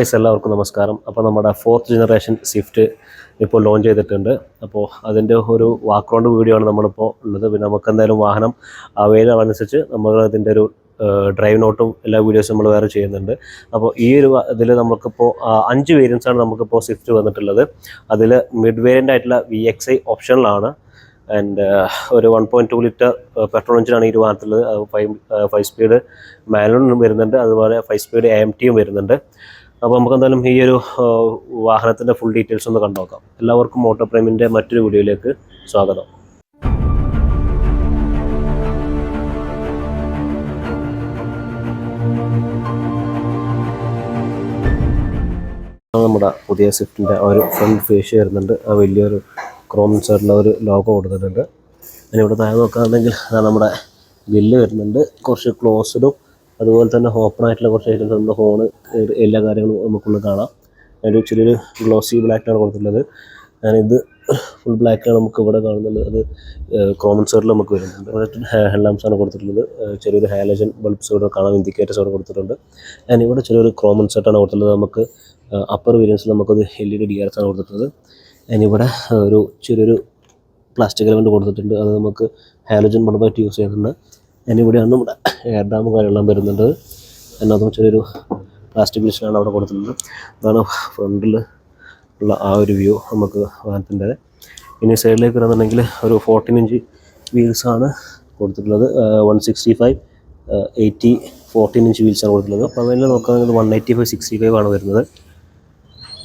Guys എല്ലാവർക്കും നമസ്കാരം. അപ്പോൾ നമ്മുടെ ഫോർത്ത് ജനറേഷൻ സ്വിഫ്റ്റ് ഇപ്പോൾ ലോഞ്ച് ചെയ്തിട്ടുണ്ട്. അപ്പോൾ അതിന്റെ ഒരു വാക്ക്ഗ്രൗണ്ട് വീഡിയോ ആണ് നമ്മളിപ്പോൾ ഉള്ളത്. പിന്നെ നമുക്ക് എന്തായാലും വാഹനം അവൈലബിൾ അനുസരിച്ച് നമ്മൾ അതിന്റെ ഒരു ഡ്രൈവ് നോട്ടും എല്ലാ വീഡിയോസും നമ്മൾ വേറെ ചെയ്യുന്നുണ്ട്. അപ്പോൾ ഈ ഒരു ഇതിൽ നമുക്കിപ്പോൾ അഞ്ച് വേരിയൻസ് ആണ് നമുക്കിപ്പോൾ സ്വിഫ്റ്റ് വന്നിട്ടുള്ളത്. അതിൽ മിഡ് വേരിയന്റ് ആയിട്ടുള്ള വി എക്സ് ഐ ഓപ്ഷനിലാണ് ആൻഡ് ഒരു one point two litre petrol എഞ്ചിനാണ് ഈ വാഹനത്തിലുള്ളത്. ഫൈവ് ഫൈവ് സ്പീഡ് മാനുവലും വരുന്നുണ്ട്. അതുപോലെ ഫൈവ് സ്പീഡ് എം ടിയും വരുന്നുണ്ട്. അപ്പോൾ നമുക്ക് എന്തായാലും ഈ ഒരു വാഹനത്തിന്റെ ഫുൾ ഡീറ്റെയിൽസ് ഒന്ന് കണ്ടുനോക്കാം. എല്ലാവർക്കും മോട്ടോർ പ്രേമിന്റെ മറ്റൊരു വീഡിയോയിലേക്ക് സ്വാഗതം. നമ്മുടെ പുതിയ സ്വിഫ്റ്റിന്റെ ആ ഒരു ഫ്രണ്ട് ഫേസ് വരുന്നുണ്ട്. ആ വലിയൊരു ക്രോം സൈഡിലെ ഒരു ലോഗോ കൊടുത്തിട്ടുണ്ട്. പിന്നെ ഇവിടെ താഴെ നോക്കുകയാണെങ്കിൽ അതാണ് നമ്മുടെ ബില്ല് വരുന്നുണ്ട്. കുറച്ച് ക്ലോസ്ഡും അതുപോലെ തന്നെ ഓപ്പൺ ആയിട്ടുള്ള കുറച്ച് ഐറ്റംസ് നമ്മുടെ ഫോണ് എല്ലാ കാര്യങ്ങളും നമുക്കുള്ളിൽ കാണാം. ഒരു ചെറിയൊരു ഗ്ലോസി ബ്ലാക്കാണ് കൊടുത്തിട്ടുള്ളത്. ഞാനിത് ഫുൾ ബ്ലാക്കാണ് നമുക്ക് ഇവിടെ കാണുന്നത്. അത് ക്രോമൻ സൈഡിൽ നമുക്ക് വരുന്നുണ്ട്. ഹെഡ് ആണ് കൊടുത്തിട്ടുള്ളത്. ചെറിയൊരു ഹാലജൻ ബൾബ്സ് ഇവിടെ കാണാം ഇൻഡിക്കേറ്റേഴ്സ് ഇവിടെ കൊടുത്തിട്ടുണ്ട്. ഞാൻ ഇവിടെ ചെറിയൊരു ക്രോമൻ സെറ്റാണ് കൊടുത്തിട്ടുള്ളത് നമുക്ക് അപ്പർ വേരിയൻസിൽ നമുക്കത് L E D D R ആണ് കൊടുത്തിട്ടുള്ളത്. ആൻഡ് ഇവിടെ ഒരു ചെറിയൊരു പ്ലാസ്റ്റിക് എലമെന്റ് കൊടുത്തിട്ടുണ്ട്. അത് നമുക്ക് ഹാലജൻ ബൾബായിട്ട് യൂസ് ചെയ്യുന്നുണ്ട്. ആൻഡ് ഇവിടെയാണ് നമ്മുടെ എയർ ഡാം കാര്യമെല്ലാം വരുന്നുണ്ട്. and അതും ചെറിയൊരു പ്ലാസ്റ്റിക് ലിസ്റ്റിലാണ് അവിടെ കൊടുത്തിട്ടുള്ളത്. അതാണ് ഫ്രണ്ടിൽ ഉള്ള ആ ഒരു വ്യൂ നമുക്ക് വാഹനത്തിന്റെ ഇനി സൈഡിലേക്ക് വരാന്നുണ്ടെങ്കിൽ ഒരു ഫോർട്ടീൻ ഇഞ്ച് വീൽസാണ് കൊടുത്തിട്ടുള്ളത്. One sixty five eighty fourteen inch വീൽസാണ് കൊടുത്തിട്ടുള്ളത്. അപ്പോൾ അതിൽ നോക്കുകയാണെങ്കിൽ one eighty five sixty five ആണ് വരുന്നത്.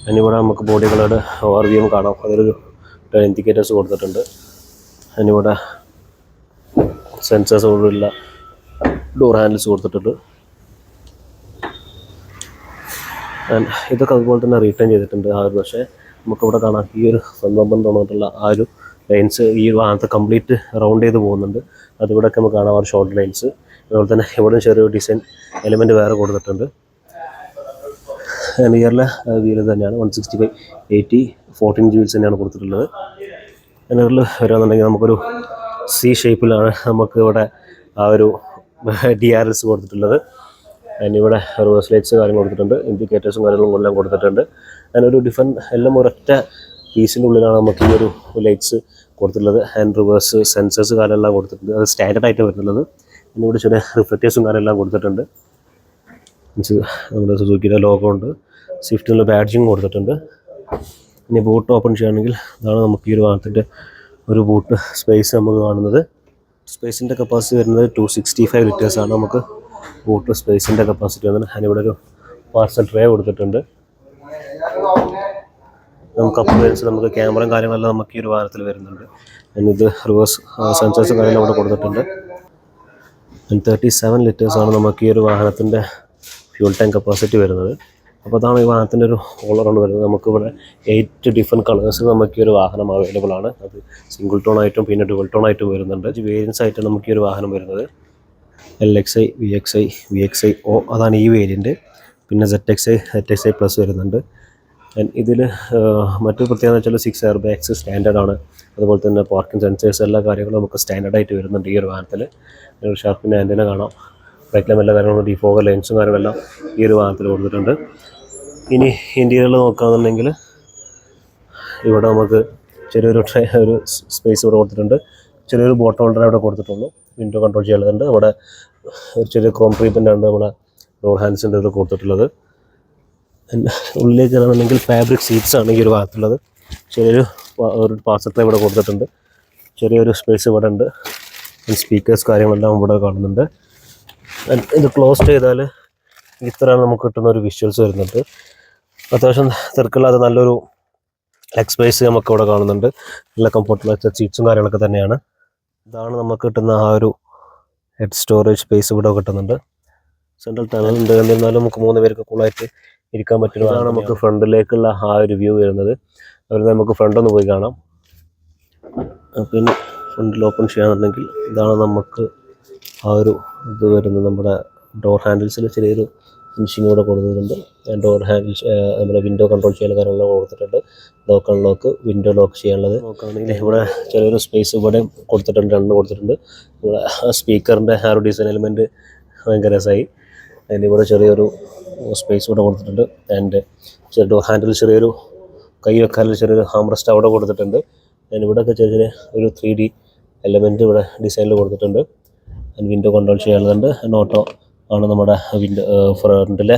അതിനിവിടെ നമുക്ക് ബോഡി കളറുടെ ഓവർ വ്യൂ കാണാം. അതിലൊരു ഇൻഡിക്കേറ്റേഴ്സ് കൊടുത്തിട്ടുണ്ട്. അതിനിവിടെ സെൻസേഴ്സ് ഉള്ള ഡോർ ഹാൻഡിൽസ് കൊടുത്തിട്ടുണ്ട്. ഇതൊക്കെ അതുപോലെ തന്നെ റീറ്റേൺ ചെയ്തിട്ടുണ്ട് ആ ഒരു പക്ഷേ നമുക്കിവിടെ കാണാം ഈ ഒരു സംരംഭം തോന്നിട്ടുള്ള ആ ഒരു ലൈൻസ് ഈ ഭാഗത്ത് കംപ്ലീറ്റ് റൗണ്ട് ചെയ്ത് പോകുന്നുണ്ട്. അതിവിടെയൊക്കെ നമുക്ക് കാണാം ആ ഒരു ഷോർട്ട് ലൈൻസ് അതുപോലെ തന്നെ ഇവിടെ ചെറിയൊരു ഡിസൈൻ എലിമെന്റ് വേറെ കൊടുത്തിട്ടുണ്ട്. ഇയറിലെ വീൽ തന്നെയാണ് one sixty five eighty fourteen G തന്നെയാണ് കൊടുത്തിട്ടുള്ളത്. നിയറിൽ വരാന്നുണ്ടെങ്കിൽ നമുക്കൊരു സി ഷേപ്പിലാണ് നമുക്ക് ഇവിടെ ആ ഒരു ഡി ആർ എസ് കൊടുത്തിട്ടുള്ളത്. അതിനിവിടെ റിവേഴ്സ് ലൈറ്റ്സ് കാര്യങ്ങൾ കൊടുത്തിട്ടുണ്ട് ഇൻഡിക്കേറ്റേഴ്സും കാര്യങ്ങളും എല്ലാം കൊടുത്തിട്ടുണ്ട്. അതിനൊരു ഡിഫൻ എല്ലാം ഒരൊറ്റ പീസിന്റെ ഉള്ളിലാണ് നമുക്ക് ഈ ഒരു ലൈറ്റ്സ് കൊടുത്തിട്ടുള്ളത്. ആൻഡ് റിവേഴ്സ് സെൻസേഴ്സ് കാര്യമെല്ലാം കൊടുത്തിട്ടുണ്ട്. അത് സ്റ്റാൻഡേർഡ് ആയിട്ട് വരുന്നുള്ളത് പിന്നെ ഇവിടെ ചെറിയ റിഫ്ലക്റ്റേഴ്സും കാര്യമെല്ലാം കൊടുത്തിട്ടുണ്ട്. മീൻസ് നമ്മുടെ സുസുക്കിയുടെ ലോഗോ ഉണ്ട്. സ്വിഫ്റ്റിനുള്ള ബാഡ്ജിങ് കൊടുത്തിട്ടുണ്ട്. ഇനി ബൂട്ട് ഓപ്പൺ ചെയ്യുകയാണെങ്കിൽ അതാണ് നമുക്ക് ഈ ഒരു വാഹനത്തിന്റെ ഒരു ബൂട്ട് സ്പേസ് നമുക്ക് കാണുന്നത്. സ്പേസിന്റെ കപ്പാസിറ്റി വരുന്നത് ടു സിക്സ്റ്റി ഫൈവ് ലിറ്റേഴ്സാണ് നമുക്ക് ബൂട്ട് സ്പേസിന്റെ കപ്പാസിറ്റി വന്നത് അതിനിവിടെ ഒരു പാർസൽ ട്രേ കൊടുത്തിട്ടുണ്ട്. നമുക്ക് അപ്ലയൻസ് നമുക്ക് ക്യാമറയും കാര്യങ്ങളെല്ലാം നമുക്ക് ഈ ഒരു വാഹനത്തിൽ വരുന്നുണ്ട്. ഇത് റിവേഴ്സ് സെൻസേഴ്സ് കാര്യങ്ങളും അവിടെ കൊടുത്തിട്ടുണ്ട്. തേർട്ടി സെവൻ ലിറ്റേഴ്സാണ് നമുക്ക് ഈ ഒരു വാഹനത്തിന്റെ ഫ്യൂൾ ടാങ്ക് കപ്പാസിറ്റി വരുന്നത്. അപ്പോൾ അതാണ് ഈ വാഹനത്തിന്റെ ഒരു ഓളറാണ് വരുന്നത് നമുക്കിവിടെ എയ്റ്റ് ഡിഫറെന്റ് കളേഴ്സിൽ നമുക്ക് ഈ ഒരു വാഹനം അവൈലബിൾ ആണ്. അത് സിംഗിൾ ടോൺ ആയിട്ടും പിന്നെ ഡുവൽ ടോൺ ആയിട്ടും വരുന്നുണ്ട്. വേരിയൻസ് ആയിട്ട് നമുക്ക് ഈ ഒരു വാഹനം വരുന്നത്. L X I V X I V X I O അതാണ് ഈ വേരിയന്റ് പിന്നെ Z X I Z X I plus വരുന്നുണ്ട്. ഇതിൽ മറ്റൊരു പ്രത്യേകത വെച്ചാൽ സിക്സ് എയർ ബാഗ്സ് സ്റ്റാൻഡേർഡ് ആണ്. അതുപോലെ തന്നെ പാർക്കിംഗ് സെൻസേഴ്സ് എല്ലാ കാര്യങ്ങളും നമുക്ക് സ്റ്റാൻഡേർഡ് ആയിട്ട് വരുന്നുണ്ട് ഈ ഒരു വാഹനത്തിൽ ഒരു ഷാർപ്പിന്റെ ആന്റിന കാണാം. ബ്രേക്കിലും എല്ലാ കാര്യങ്ങളും ഡിഫോഗർ ലെൻസും കാര്യങ്ങളെല്ലാം ഈ ഒരു വാഹനത്തിൽ കൊടുത്തിട്ടുണ്ട്. ഇനി ഇന്റീരിയറിൽ നോക്കുകയാണെന്നുണ്ടെങ്കിൽ ഇവിടെ നമുക്ക് ചെറിയൊരു ഒരു സ്പേസ് ഇവിടെ കൊടുത്തിട്ടുണ്ട്. ചെറിയൊരു ബോട്ട് ഹോൾഡർ അവിടെ കൊടുത്തിട്ടുള്ളൂ. വിൻഡോ കൺട്രോൾ ചെയ്യേണ്ടതുണ്ട് അവിടെ ഒരു ചെറിയ ക്രോം ട്രീറ്റ്മെന്റ് ആണ് നമ്മുടെ ഡോർ ഹാൻഡ്സിന്റെ ഇത് കൊടുത്തിട്ടുള്ളത്. ഉള്ളിലേക്ക് കയറണമെങ്കിൽ ഫാബ്രിക് സീറ്റ്സ് ആണ് ഈ ഒരു ഭാഗത്തുള്ളത്. ചെറിയൊരു ഒരു പാത്രത്തെ ഇവിടെ കൊടുത്തിട്ടുണ്ട്. ചെറിയൊരു സ്പേസ് ഇവിടെ ഉണ്ട്. സ്പീക്കേഴ്സ് കാര്യങ്ങളെല്ലാം ഇവിടെ കാണുന്നുണ്ട്. ഇത് ക്ലോസ് ചെയ്താൽ ഇത്രയാണ് നമുക്ക് കിട്ടുന്ന ഒരു വിഷ്വൽസ് വരുന്നുണ്ട്. അത്യാവശ്യം തിരക്കില്ലാതെ നല്ലൊരു ലെഗ് സ്പേസ് നമുക്ക് ഇവിടെ കാണുന്നുണ്ട്. നല്ല കംഫർട്ടബിൾ സീറ്റ്സും കാര്യങ്ങളൊക്കെ തന്നെയാണ്. ഇതാണ് നമുക്ക് കിട്ടുന്ന ആ ഒരു ഹെഡ് സ്റ്റോറേജ് സ്പേസ് ഇവിടെ കിട്ടുന്നുണ്ട്. സെൻട്രൽ ടണൽ ഉണ്ട്. എന്നിരുന്നാലും നമുക്ക് മൂന്ന് പേർക്ക് കൂളായിട്ട് ഇരിക്കാൻ പറ്റുന്ന ഇതാണ് നമുക്ക് ഫ്രണ്ടിലേക്കുള്ള ആ ഒരു വ്യൂ വരുന്നത്. അതുപോലെ നമുക്ക് ഫ്രണ്ട് ഒന്ന് പോയി കാണാം. പിന്നെ ഫ്രണ്ടിൽ ഓപ്പൺ ചെയ്യാന്നുണ്ടെങ്കിൽ ഇതാണ് നമുക്ക് ആ ഒരു ഇത് വരുന്നത്. നമ്മുടെ ഡോർ ഹാൻഡിൽസിൽ ചെറിയൊരു ഫിനിഷിങ് കൂടെ കൊടുത്തിട്ടുണ്ട്. ഡോർ ഹാൻഡിൽ നമ്മുടെ വിൻഡോ കൺട്രോൾ ചെയ്യാനുള്ള കാര്യങ്ങളൊക്കെ കൊടുത്തിട്ടുണ്ട്. ലോക്ക് അൺലോക്ക് വിൻഡോ ലോക്ക് ചെയ്യാനുള്ളത്. നോക്കുകയാണെങ്കിൽ ഇവിടെ ചെറിയൊരു സ്പേസ് ഇവിടെ കൊടുത്തിട്ടുണ്ട് രണ്ട് കൊടുത്തിട്ടുണ്ട്. ഇവിടെ സ്പീക്കറിന്റെ ആ ഒരു ഡിസൈൻ എലിമെന്റ് ഭയങ്കര രസമായി. അതിന്റെ ഇവിടെ ചെറിയൊരു സ്പേസ് ഇവിടെ കൊടുത്തിട്ടുണ്ട്. ആൻഡ് ചെറിയ ഡോർ ഹാൻഡിൽ ചെറിയൊരു കൈ വെക്കാനുള്ള ചെറിയൊരു ഹാംറസ്റ്റ് അവിടെ കൊടുത്തിട്ടുണ്ട്. ആൻഡ് ഇവിടെയൊക്കെ ചെറിയ ചെറിയ ഒരു ത്രീ ഡി എലമെന്റ് ഇവിടെ ഡിസൈനിൽ കൊടുത്തിട്ടുണ്ട്. ആൻഡ് വിൻഡോ കൺട്രോൾ ചെയ്യാനുള്ളതുണ്ട്. ആൻഡ് ഓട്ടോ ആണ് നമ്മുടെ വിൻഡോ ഫ്രണ്ടിലെ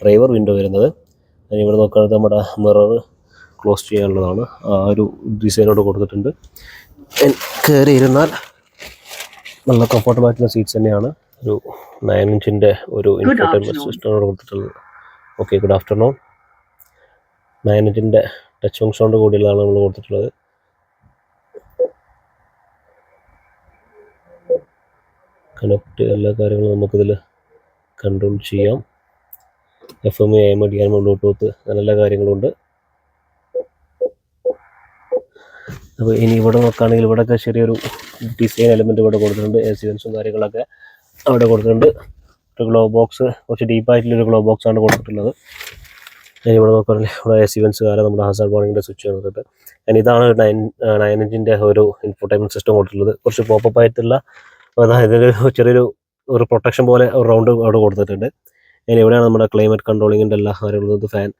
ഡ്രൈവർ വിൻഡോ വരുന്നത്. അതിന് ഇവിടെ നോക്കുകയാണെങ്കിൽ നമ്മുടെ മിറർ ക്ലോസ് ചെയ്യാനുള്ളതാണ്. ആ ഒരു ഡിസൈനോട് കൊടുത്തിട്ടുണ്ട്. കയറി ഇരുന്നാൽ നല്ല കംഫർട്ടബിൾ ആയിട്ടുള്ള സീറ്റ്സ് തന്നെയാണ്. ഒരു നയൻ ഇഞ്ചിന്റെ ഒരു ഇൻഫോർട്ടൈൻമെന്റ് സിസ്റ്റമോട് കൊടുത്തിട്ടുള്ളത്. ഓക്കെ ഗുഡ് ആഫ്റ്റർനൂൺ നയൻ ഇഞ്ചിന്റെ ടച്ച് ഫംഗ്ഷനോട് കൂടിയുള്ളതാണ് നമ്മൾ കൊടുത്തിട്ടുള്ളത്. കണക്ട് എല്ലാ കാര്യങ്ങളും നമുക്കിതിൽ കൺട്രോൾ ചെയ്യാം. F M A M D M Bluetooth അങ്ങനെ കാര്യങ്ങളുണ്ട്. അപ്പോൾ ഇനി ഇവിടെ നോക്കുകയാണെങ്കിൽ ഇവിടെയൊക്കെ ചെറിയൊരു ഡിസൈൻ എലമെന്റ് ഇവിടെ കൊടുത്തിട്ടുണ്ട്. എസിഡൻസും കാര്യങ്ങളൊക്കെ അവിടെ കൊടുത്തിട്ടുണ്ട്. ഒരു ഗ്ലോ ബോക്സ് കുറച്ച് ഡീപ്പായിട്ടുള്ളൊരു ഗ്ലോ ബോക്സ് ആണ് കൊടുത്തിട്ടുള്ളത്. ഇനി ഇവിടെ നോക്കുകയാണെങ്കിൽ ഇവിടെ എസിവൻസ് കാലം നമ്മുടെ ഹസാർഡ് വാർണിങ്ങിന്റെ സ്വിച്ച് വന്നിട്ടുണ്ട്. ഞാൻ ഇതാണ് നയൻ നയൻ ഇഞ്ചിന്റെ ഒരു ഇൻഫോർട്ടൈൻമെന്റ് സിസ്റ്റം കൊടുത്തിട്ടുള്ളത്. കുറച്ച് പോപ്പപ്പ് ആയിട്ടുള്ള ഒരു ചെറിയൊരു ഒരു പ്രൊട്ടക്ഷൻ പോലെ ഒരു റൗണ്ട് അവിടെ കൊടുത്തിട്ടുണ്ട്. ഇനി ഇവിടെയാണ് നമ്മുടെ ക്ലൈമറ്റ് കൺട്രോളിങ്ങിന്റെ എല്ലാ കാര്യങ്ങളും ഫാൻ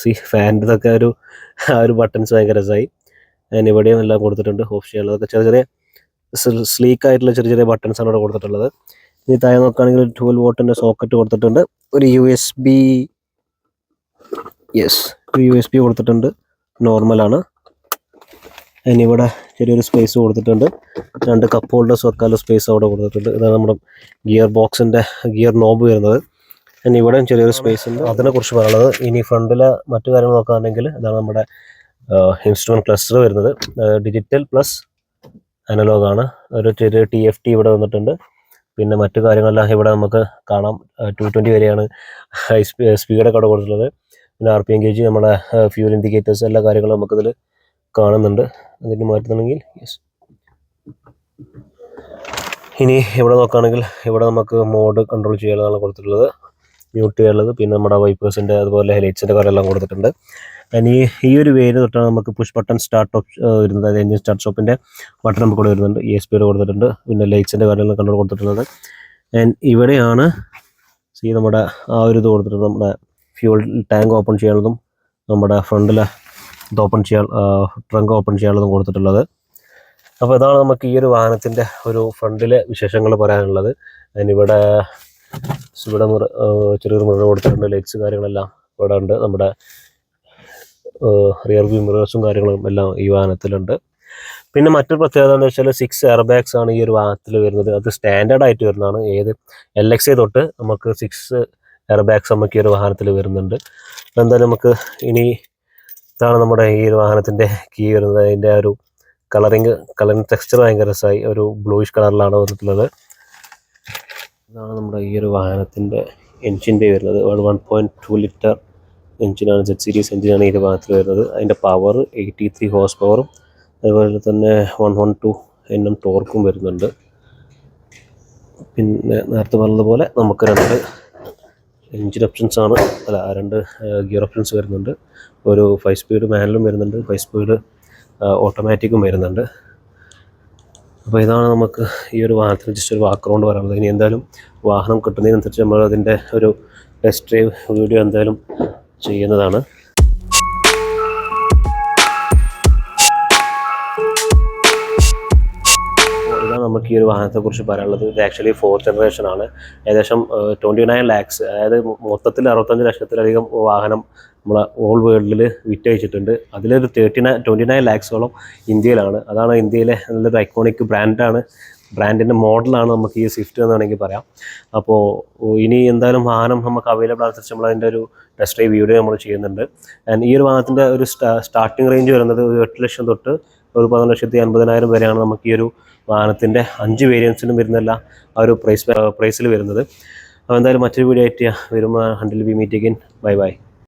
സി ഫാന്റെ ഇതൊക്കെ ഒരു ആ ഒരു ബട്ടൺസ് ഭയങ്കര രസമായി. അതിന് ഇവിടെയും എല്ലാം കൊടുത്തിട്ടുണ്ട് ഓഫ് ചെയ്യാനുള്ളതൊക്കെ ചെറിയ ചെറിയ സ്ലീക്ക് ആയിട്ടുള്ള ചെറിയ ചെറിയ ബട്ടൺസ് ആണ് ഇവിടെ കൊടുത്തിട്ടുള്ളത്. ഇനി താഴെ നോക്കുകയാണെങ്കിൽ ട്വൽവ് വോട്ടിന്റെ സോക്കറ്റ് കൊടുത്തിട്ടുണ്ട്. ഒരു U S B yes U S B കൊടുത്തിട്ടുണ്ട്. നോർമലാണ് അതിന് ഇവിടെ ചെറിയൊരു സ്പേസ് കൊടുത്തിട്ടുണ്ട്. രണ്ട് കപ്പ് ഹോൾഡേഴ്സ് വെക്കാനുള്ള സ്പേസ് അവിടെ കൊടുത്തിട്ടുണ്ട്. ഇതാണ് നമ്മുടെ ഗിയർ ബോക്സിന്റെ ഗിയർ നോബ് വരുന്നത്. ഇനി ഇവിടെയും ചെറിയൊരു സ്പേസ് ഉണ്ട്. അതിനെക്കുറിച്ച് പറയുന്നത് ഇനി ഫ്രണ്ടിലെ മറ്റു കാര്യങ്ങൾ നോക്കുകയാണെങ്കിൽ ഇതാണ് നമ്മുടെ ഇൻസ്ട്രുമെന്റ് ക്ലസ്റ്റർ വരുന്നത്. ഡിജിറ്റൽ പ്ലസ് അനലോഗാണ് ഒരു ചെറിയ ടി എഫ് ടി ഇവിടെ വന്നിട്ടുണ്ട്. പിന്നെ മറ്റു കാര്യങ്ങളെല്ലാം ഇവിടെ നമുക്ക് കാണാം. ടു ട്വന്റി വരെയാണ് ഹൈ സ്പീഡൊക്കെ അവിടെ കൊടുത്തിട്ടുള്ളത്. പിന്നെ ആർ പി എം ഗേജ് നമ്മുടെ ഫ്യൂൽ ഇൻഡിക്കേറ്റേഴ്സ് എല്ലാ കാര്യങ്ങളും നമുക്കിതിൽ കാണുന്നുണ്ട്. അതിന് മാറ്റുന്നുണ്ടെങ്കിൽ യെസ് ഇനി ഇവിടെ നോക്കുകയാണെങ്കിൽ ഇവിടെ നമുക്ക് മോഡ് കൺട്രോൾ ചെയ്യാനാണ് കൊടുത്തിട്ടുള്ളത്. മ്യൂട്ട് ചെയ്യാനുള്ളത്. പിന്നെ നമ്മുടെ വൈപ്പേഴ്സിന്റെ അതുപോലെ ഹെലൈറ്റ്സിന്റെ കാര്യമെല്ലാം കൊടുത്തിട്ടുണ്ട്. ഇനി ഈ ഒരു വേര് തൊട്ടാണ് നമുക്ക് പുഷ് ബട്ടൺ സ്റ്റാർട്ട് ഓപ്ഷൻ വരുന്നത്. അതായത് എഞ്ചിൻ സ്റ്റാർട്ട് ഷോപ്പിന്റെ ബട്ടൺ നമുക്ക് ഇവിടെ വരുന്നുണ്ട്. ഇ എസ് പിയുടെ കൊടുത്തിട്ടുണ്ട്. പിന്നെ ലൈറ്റ്സിന്റെ കാര്യമെല്ലാം കൺട്രോൾ കൊടുത്തിട്ടുള്ളത്. ആൻഡ് ഇവിടെയാണ് സി നമ്മുടെ ആ ഒരു ഇത് കൊടുത്തിട്ടുണ്ട് നമ്മുടെ ഫ്യൂൾ ടാങ്ക് ഓപ്പൺ ചെയ്യാനുള്ളതും നമ്മുടെ ഫ്രണ്ടിലെ ഇത് ഓപ്പൺ ചെയ്യാൻ ട്രങ്ക് ഓപ്പൺ ചെയ്യാനുള്ളതും കൊടുത്തിട്ടുള്ളത്. അപ്പോൾ ഇതാണ് നമുക്ക് ഈ ഒരു വാഹനത്തിന്റെ ഒരു ഫ്രണ്ടിലെ വിശേഷങ്ങൾ പറയാനുള്ളത്. അതിനിവിടെ ഇവിടെ മുറി ചെറിയൊരു മുറി കൊടുത്തിട്ടുണ്ട് ലൈറ്റ്സ് കാര്യങ്ങളെല്ലാം ഇവിടെ ഉണ്ട്. നമ്മുടെ റിയർ വ്യൂ മിറേഴ്സും കാര്യങ്ങളും എല്ലാം ഈ വാഹനത്തിലുണ്ട്. പിന്നെ മറ്റൊരു പ്രത്യേകത എന്ന് വെച്ചാൽ സിക്സ് എയർ ബാഗ്സ് ആണ് ഈ ഒരു വാഹനത്തിൽ വരുന്നത്. അത് സ്റ്റാൻഡേർഡ് ആയിട്ട് വരുന്നതാണ്. ഏത് എൽ എക്സ് ഐ തൊട്ട് നമുക്ക് സിക്സ് എയർ ബാഗ്സ് നമുക്ക് ഈ ഒരു വാഹനത്തിൽ വരുന്നുണ്ട്. എന്തായാലും നമുക്ക് ഇനി ഇതാണ് നമ്മുടെ ഈ ഒരു വാഹനത്തിന്റെ കീ വരുന്നത്. അതിന്റെ ഒരു കളറിങ് കളറിങ് ടെക്സ്ചർ ഭയങ്കര രസമായി. ഒരു ബ്ലൂയിഷ് കളറിലാണ് വന്നിട്ടുള്ളത്. ഇതാണ് നമ്മുടെ ഈ ഒരു വാഹനത്തിന്റെ എൻജിൻ പേ വരുന്നത്. വൺ പോയിന്റ് ടു ലിറ്റർ എഞ്ചിനാണ് ജെറ്റ് സീരീസ് എഞ്ചിനാണ് ഈ ഒരു ഭാഗത്തിൽ വരുന്നത്. അതിന്റെ പവർ എയ്റ്റി ത്രീ ഹോഴ്സ് പവറും അതുപോലെ തന്നെ വൺ വൺ ടു എൻ ടോർക്കും വരുന്നുണ്ട്. പിന്നെ നേരത്തെ പറഞ്ഞതുപോലെ നമുക്ക് രണ്ട് എഞ്ചിൻ ഓപ്ഷൻസ് ആണ്. അല്ല രണ്ട് ഗിയർ ഓപ്ഷൻസ് വരുന്നുണ്ട്. ഒരു ഫൈവ് സ്പീഡ് മാനുവലും വരുന്നുണ്ട്. ഫൈവ് സ്പീഡ് ഓട്ടോമാറ്റിക്കും വരുന്നുണ്ട്. അപ്പോൾ ഇതാണ് നമുക്ക് ഈ ഒരു വാഹനത്തിന് ജസ്റ്റ് ഒരു വാക്കറൗണ്ട് പറയാനുള്ളത്. ഇനി എന്തായാലും വാഹനം കിട്ടുന്നതിനനുസരിച്ച് നമ്മൾ അതിന്റെ ഒരു ടെസ്റ്റ് ഡ്രൈവ് വീഡിയോ എന്തായാലും ചെയ്യുന്നതാണ്. നമുക്ക് ഈ ഒരു വാഹനത്തെക്കുറിച്ച് പറയാനുള്ളത് ഇത് ആക്ച്വലി ഫോർത്ത് ജനറേഷൻ ആണ്. ഏകദേശം ട്വന്റി നയൻ ലാക്സ് അതായത് മൊത്തത്തിൽ അറുപത്തഞ്ച് ലക്ഷത്തിലധികം വാഹനം നമ്മളെ ഓൾ വേൾഡിൽ വിറ്റയച്ചിട്ടുണ്ട് അതിലൊരു തേർട്ടി നയൻ ട്വന്റി നയൻ ലാക്സോളം ഇന്ത്യയിലാണ്. അതാണ് ഇന്ത്യയിലെ നല്ലൊരു ഐക്കോണിക് ബ്രാൻഡാണ് ബ്രാൻഡിന്റെ മോഡലാണ് നമുക്ക് ഈ സ്വിഫ്റ്റ് എന്ന് വേണമെങ്കിൽ പറയാം. അപ്പോൾ ഇനി എന്തായാലും വാഹനം നമുക്ക് അവൈലബിൾ അനുസരിച്ച് നമ്മൾ അതിന്റെ ഒരു ടെസ്റ്റ് ഡ്രൈവ് വീഡിയോ നമ്മൾ ചെയ്യുന്നുണ്ട്. ആൻഡ് ഈ ഒരു വാഹനത്തിന്റെ ഒരു സ്റ്റാർട്ടിംഗ് റേഞ്ച് വരുന്നത് ഒരു എട്ട് ലക്ഷം തൊട്ട് ഒരു പതിനൊന്ന് ലക്ഷത്തി അൻപതിനായിരം വരെയാണ് നമുക്ക് ഈ ഒരു വാഹനത്തിന്റെ അഞ്ച് വേരിയൻസിനും വരുന്നില്ല ആ ഒരു പ്രൈസ് പ്രൈസിൽ വരുന്നത്. അപ്പോൾ എന്തായാലും മറ്റൊരു വീഡിയോ ആയിട്ട് വരുമ്പോൾ until we meet again bye bye